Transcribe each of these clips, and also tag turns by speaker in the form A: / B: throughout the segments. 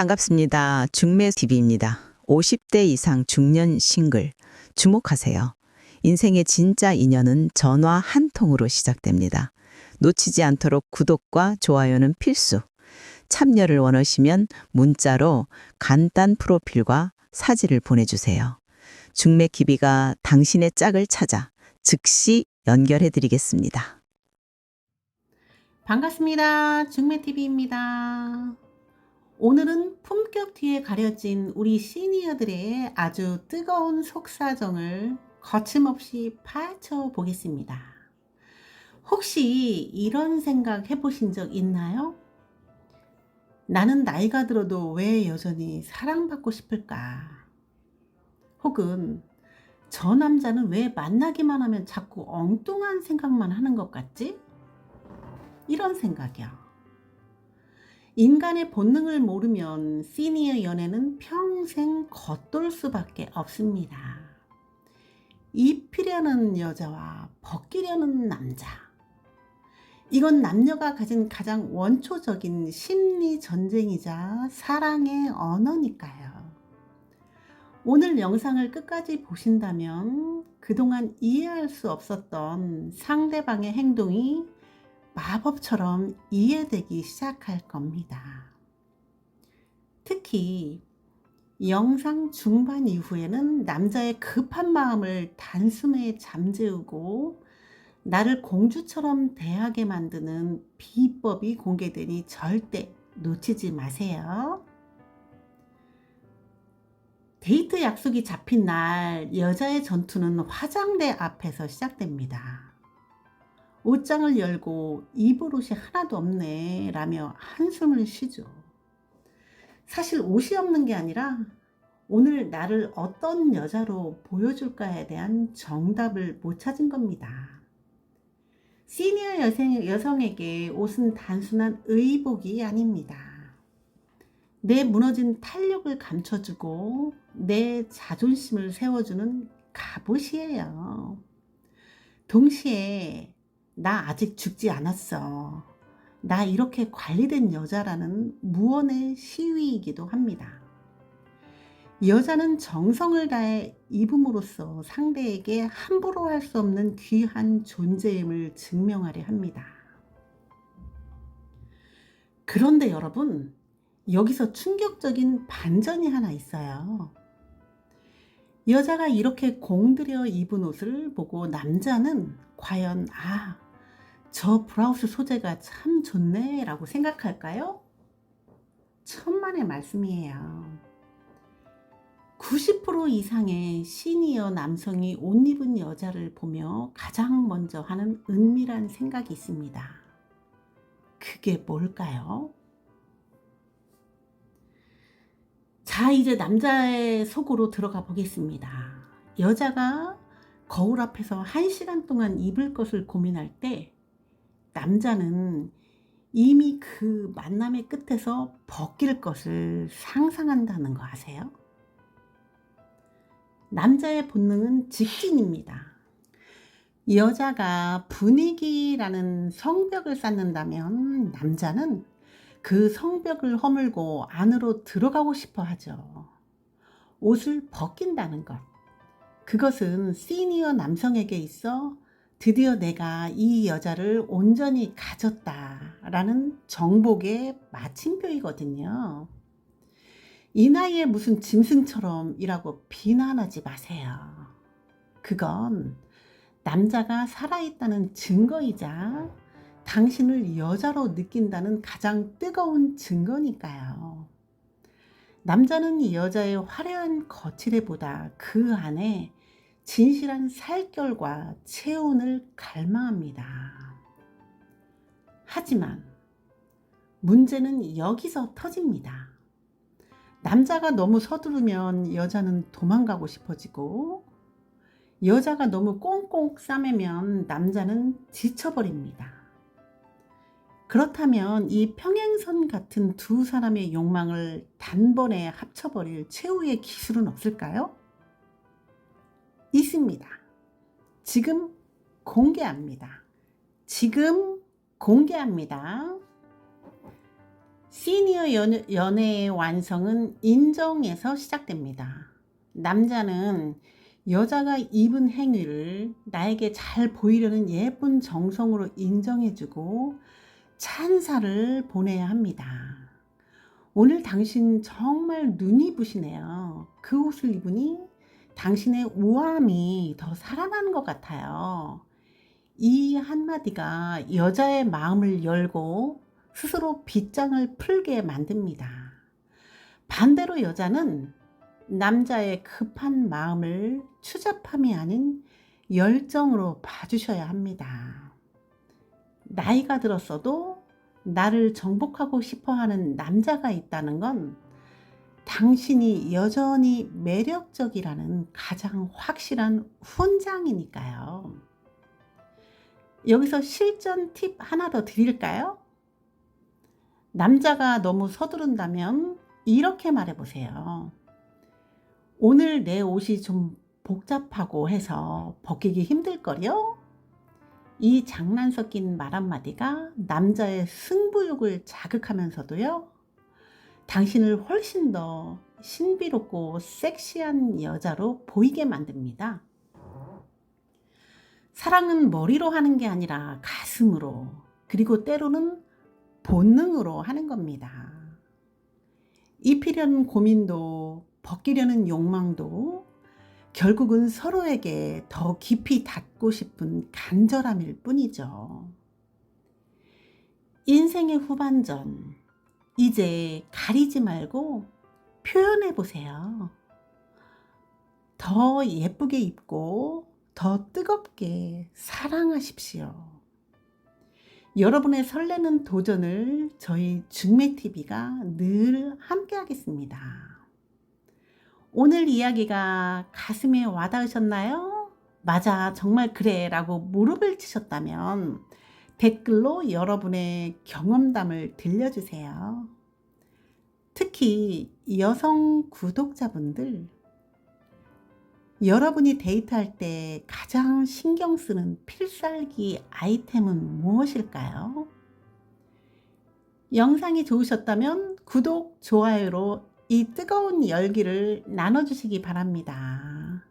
A: 반갑습니다. 중매 TV입니다. 50대 이상 중년 싱글. 주목하세요. 인생의 진짜 인연은 전화 한 통으로 시작됩니다. 놓치지 않도록 구독과 좋아요는 필수. 참여를 원하시면 문자로 간단 프로필과 사진을 보내주세요. 중매 기비가 당신의 짝을 찾아 즉시 연결해 드리겠습니다.
B: 반갑습니다. 중매TV입니다. 오늘은 품격 뒤에 가려진 우리 시니어들의 아주 뜨거운 속사정을 거침없이 파헤쳐 보겠습니다. 혹시 이런 생각 해보신 적 있나요? 나는 나이가 들어도 왜 여전히 사랑받고 싶을까? 혹은 저 남자는 왜 만나기만 하면 자꾸 엉뚱한 생각만 하는 것 같지? 이런 생각이요. 인간의 본능을 모르면 시니어 연애는 평생 겉돌 수밖에 없습니다. 입히려는 여자와 벗기려는 남자. 이건 남녀가 가진 가장 원초적인 심리 전쟁이자 사랑의 언어니까요. 오늘 영상을 끝까지 보신다면 그동안 이해할 수 없었던 상대방의 행동이 마법처럼 이해되기 시작할 겁니다. 특히 영상 중반 이후에는 남자의 급한 마음을 단숨에 잠재우고 나를 공주처럼 대하게 만드는 비법이 공개되니 절대 놓치지 마세요. 데이트 약속이 잡힌 날 여자의 전투는 화장대 앞에서 시작됩니다. 옷장을 열고 입을 옷이 하나도 없네 라며 한숨을 쉬죠. 사실 옷이 없는 게 아니라 오늘 나를 어떤 여자로 보여줄까에 대한 정답을 못 찾은 겁니다. 시니어 여성, 여성에게 옷은 단순한 의복이 아닙니다. 내 무너진 탄력을 감춰주고 내 자존심을 세워주는 갑옷이에요. 동시에 나 아직 죽지 않았어. 나 이렇게 관리된 여자라는 무언의 시위이기도 합니다. 여자는 정성을 다해 입음으로써 상대에게 함부로 할 수 없는 귀한 존재임을 증명하려 합니다. 그런데 여러분, 여기서 충격적인 반전이 하나 있어요. 여자가 이렇게 공들여 입은 옷을 보고 남자는 과연 아, 저 브라우스 소재가 참 좋네 라고 생각할까요? 천만의 말씀이에요. 90% 이상의 시니어 남성이 옷 입은 여자를 보며 가장 먼저 하는 은밀한 생각이 있습니다. 그게 뭘까요? 자, 이제 남자의 속으로 들어가 보겠습니다. 여자가 거울 앞에서 한 시간 동안 입을 것을 고민할 때 남자는 이미 그 만남의 끝에서 벗길 것을 상상한다는 거 아세요? 남자의 본능은 직진입니다. 여자가 분위기라는 성벽을 쌓는다면 남자는 그 성벽을 허물고 안으로 들어가고 싶어 하죠. 옷을 벗긴다는 것. 그것은 시니어 남성에게 있어 드디어 내가 이 여자를 온전히 가졌다라는 정복의 마침표이거든요. 이 나이에 무슨 짐승처럼이라고 비난하지 마세요. 그건 남자가 살아있다는 증거이자 당신을 여자로 느낀다는 가장 뜨거운 증거니까요. 남자는 이 여자의 화려한 거칠애보다 그 안에 진실한 살결과 체온을 갈망합니다. 하지만 문제는 여기서 터집니다. 남자가 너무 서두르면 여자는 도망가고 싶어지고 여자가 너무 꽁꽁 싸매면 남자는 지쳐버립니다. 그렇다면 이 평행선 같은 두 사람의 욕망을 단번에 합쳐버릴 최후의 기술은 없을까요? 있습니다. 지금 공개합니다. 지금 공개합니다. 시니어 연, 연애의 완성은 인정에서 시작됩니다. 남자는 여자가 입은 행위를 나에게 잘 보이려는 예쁜 정성으로 인정해주고 찬사를 보내야 합니다. 오늘 당신 정말 눈이 부시네요. 그 옷을 입으니 당신의 우아함이 더 살아나는 것 같아요. 이 한마디가 여자의 마음을 열고 스스로 빗장을 풀게 만듭니다. 반대로 여자는 남자의 급한 마음을 추잡함이 아닌 열정으로 봐주셔야 합니다. 나이가 들었어도 나를 정복하고 싶어 하는 남자가 있다는 건 당신이 여전히 매력적이라는 가장 확실한 훈장이니까요. 여기서 실전 팁 하나 더 드릴까요? 남자가 너무 서두른다면 이렇게 말해보세요. 오늘 내 옷이 좀 복잡하고 해서 벗기기 힘들거려? 이 장난 섞인 말 한마디가 남자의 승부욕을 자극하면서도요, 당신을 훨씬 더 신비롭고 섹시한 여자로 보이게 만듭니다. 사랑은 머리로 하는 게 아니라 가슴으로, 그리고 때로는 본능으로 하는 겁니다. 입히려는 고민도, 벗기려는 욕망도 결국은 서로에게 더 깊이 닿고 싶은 간절함일 뿐이죠. 인생의 후반전, 이제 가리지 말고 표현해 보세요. 더 예쁘게 입고 더 뜨겁게 사랑하십시오. 여러분의 설레는 도전을 저희 중매TV가 늘 함께 하겠습니다. 오늘 이야기가 가슴에 와닿으셨나요? 맞아, 정말 그래 라고 무릎을 치셨다면 댓글로 여러분의 경험담을 들려주세요. 특히 여성 구독자분들, 여러분이 데이트할 때 가장 신경 쓰는 필살기 아이템은 무엇일까요? 영상이 좋으셨다면 구독, 좋아요로 이 뜨거운 열기를 나눠주시기 바랍니다.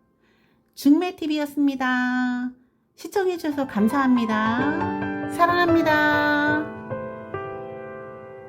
B: 중매TV였습니다. 시청해주셔서 감사합니다. 사랑합니다.